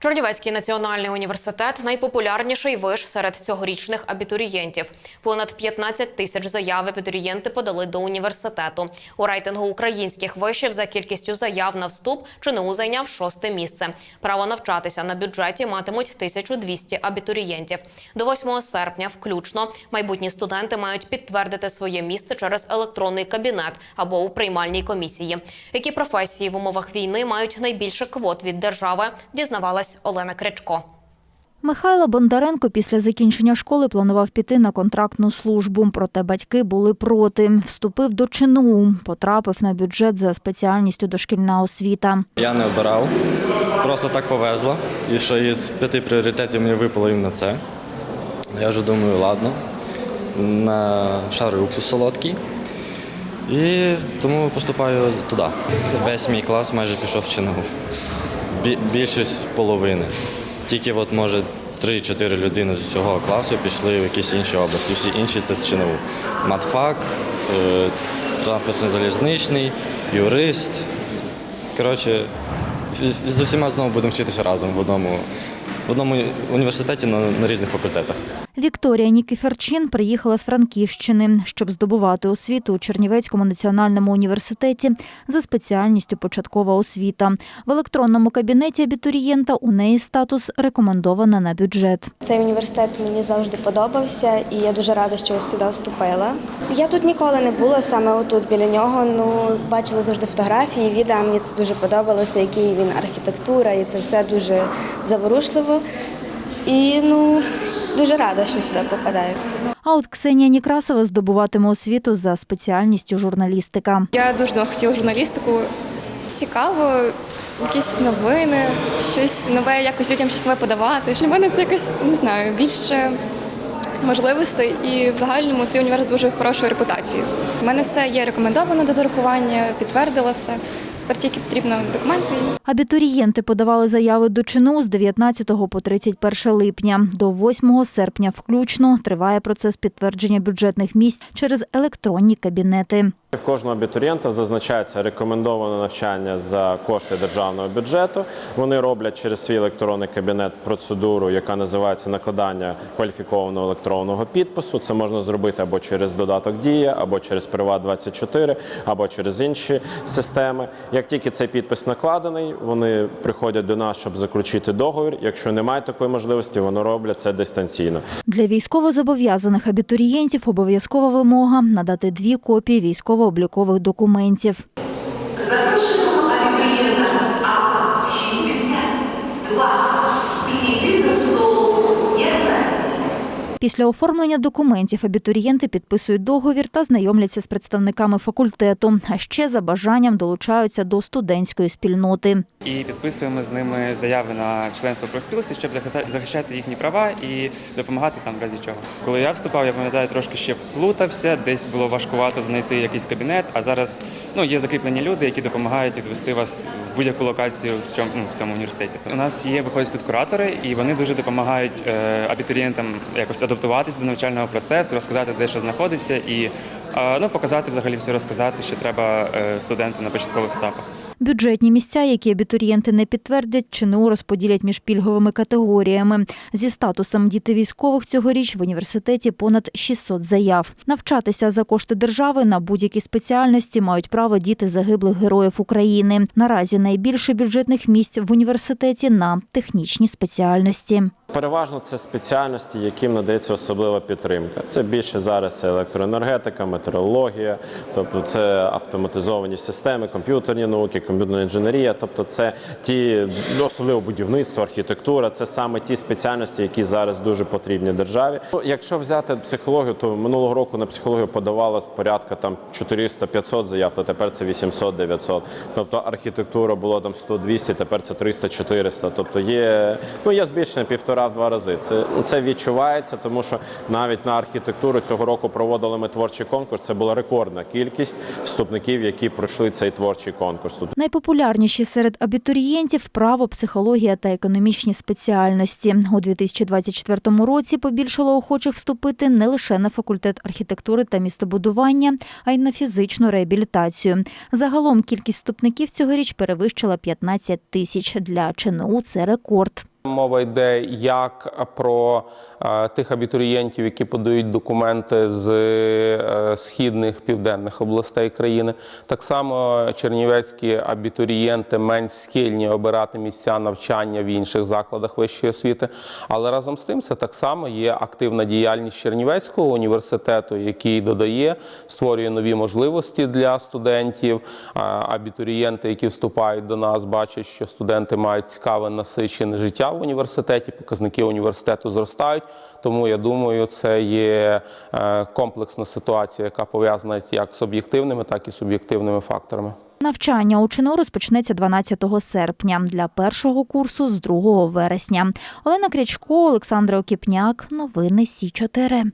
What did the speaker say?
Чернівецький національний університет найпопулярніший виш серед цьогорічних абітурієнтів. Понад 15 тисяч заяв абітурієнти подали до університету. У рейтингу українських вишів за кількістю заяв на вступ ЧНУ зайняв шосте місце. Право навчатися на бюджеті матимуть 1200 абітурієнтів. До 8 серпня, включно, майбутні студенти мають підтвердити своє місце через електронний кабінет або у приймальній комісії. Які професії в умовах війни мають найбільше квот від держави, дізнавалась Олена Кричко. Михайло Бондаренко після закінчення школи планував піти на контрактну службу, проте батьки були проти. Вступив до ЧНУ, потрапив на бюджет за спеціальністю дошкільна освіта. Я не обирав, просто так повезло. І що із п'яти пріоритетів мені випало іменно це. Я вже думаю, ладно, на шари уксус солодкий. І тому поступаю туди. Весь мій клас майже пішов в ЧНУ. Бі- Більшість половини. Тільки от, може 3-4 людини з усього класу пішли в якісь інші області. Всі інші це з ЧНУ. Матфак, е, транспортно-залізничний, юрист. Коротше, з усіма знову будемо вчитися разом в одному, в одному університеті на, на різних факультетах. Вікторія Нікіферчин приїхала з Франківщини, щоб здобувати освіту у Чернівецькому національному університеті за спеціальністю початкова освіта. В електронному кабінеті абітурієнта у неї статус рекомендована на бюджет. Цей університет мені завжди подобався, і я дуже рада, що я сюди вступила. Я тут ніколи не була, саме отут біля нього. Ну бачила завжди фотографії, відео. Мені це дуже подобалося, який він архітектура, і це все дуже заворушливо. І ну дуже рада, що сюди попадаю. А от Ксенія Нікрасова здобуватиме освіту за спеціальністю журналістика. Я дуже давно хотіла журналістику. Цікаво, якісь новини, щось нове, якось людям щось нове подавати. Для мене це якось не знаю, більше можливостей і в загальному цей універ дуже хорошою репутацією. У мене все є рекомендовано до зарахування, підтвердила все. Тепер тільки потрібно документи. Абітурієнти подавали заяви до ЧНУ з 19 по 31 липня. До 8 серпня включно триває процес підтвердження бюджетних місць через електронні кабінети. В кожного абітурієнта зазначається рекомендоване навчання за кошти державного бюджету. Вони роблять через свій електронний кабінет процедуру, яка називається накладання кваліфікованого електронного підпису. Це можна зробити або через додаток Дія, або через Приват 24 або через інші системи. Як тільки цей підпис накладений, вони приходять до нас, щоб заключити договір. Якщо немає такої можливості, вони роблять це дистанційно. Для військовозобов'язаних абітурієнтів обов'язкова вимога надати дві копії військово-облікових документів. Після оформлення документів абітурієнти підписують договір та знайомляться з представниками факультету. А ще за бажанням долучаються до студентської спільноти. і підписуємо з ними заяви на членство профспілці, щоб захищати їхні права і допомагати там в разі чого. Коли я вступав, я пам'ятаю, трошки ще плутався, десь було важкувато знайти якийсь кабінет. А зараз ну є закріплені люди, які допомагають відвести вас в будь-яку локацію в цьому ну, в цьому університеті. У нас є виходять тут куратори, і вони дуже допомагають е, абітурієнтам якось адаптуватись до навчального процесу, розказати, де що знаходиться, і е, ну показати взагалі все розказати, що треба е, студенту на початкових етапах. Бюджетні місця, які абітурієнти не підтвердять, ЧНУ розподілять між пільговими категоріями. Зі статусом діти військових цьогоріч в університеті понад 600 заяв. Навчатися за кошти держави на будь-якій спеціальності мають право діти загиблих героїв України. Наразі найбільше бюджетних місць в університеті на технічні спеціальності. Переважно це спеціальності, яким надається особлива підтримка. Це більше зараз електроенергетика, метеорологія, тобто це автоматизовані системи, комп'ютерні науки, комп'ютерна інженерія. Тобто, це ті ну, особливо будівництво, архітектура. Це саме ті спеціальності, які зараз дуже потрібні державі. Ну, якщо взяти психологію, то минулого року на психологію подавалось порядка там 400-500 заяв, то тепер це 800-900. Тобто архітектура було там 100-200, тепер це 300-400. Тобто є, ну, є збільшення півтора в два рази. Це, це відчувається, тому що навіть на архітектуру цього року проводили ми творчий конкурс. Це була рекордна кількість вступників, які пройшли цей творчий конкурс. Найпопулярніші серед абітурієнтів право, психологія та економічні спеціальності. У 2024 році побільшало охочих вступити не лише на факультет архітектури та містобудування, а й на фізичну реабілітацію. Загалом кількість вступників цьогоріч перевищила 15 тисяч. Для ЧНУ це рекорд. Мова йде як про е, тих абітурієнтів, які подають документи з е, східних південних областей країни. Так само чернівецькі абітурієнти менш схильні обирати місця навчання в інших закладах вищої освіти. Але разом з тим це так само є активна діяльність Чернівецького університету, який додає, створює нові можливості для студентів. Абітурієнти, які вступають до нас, бачать, що студенти мають цікаве насичене життя в університеті. Показники університету зростають. Тому я думаю, це є е, комплексна ситуація, яка пов'язана як з об'єктивними, так і суб'єктивними факторами. Навчання у ЧНУ розпочнеться 12 серпня. Для першого курсу з 2 вересня. Олена Крячко, Олександр Окіпняк. Новини Сі 4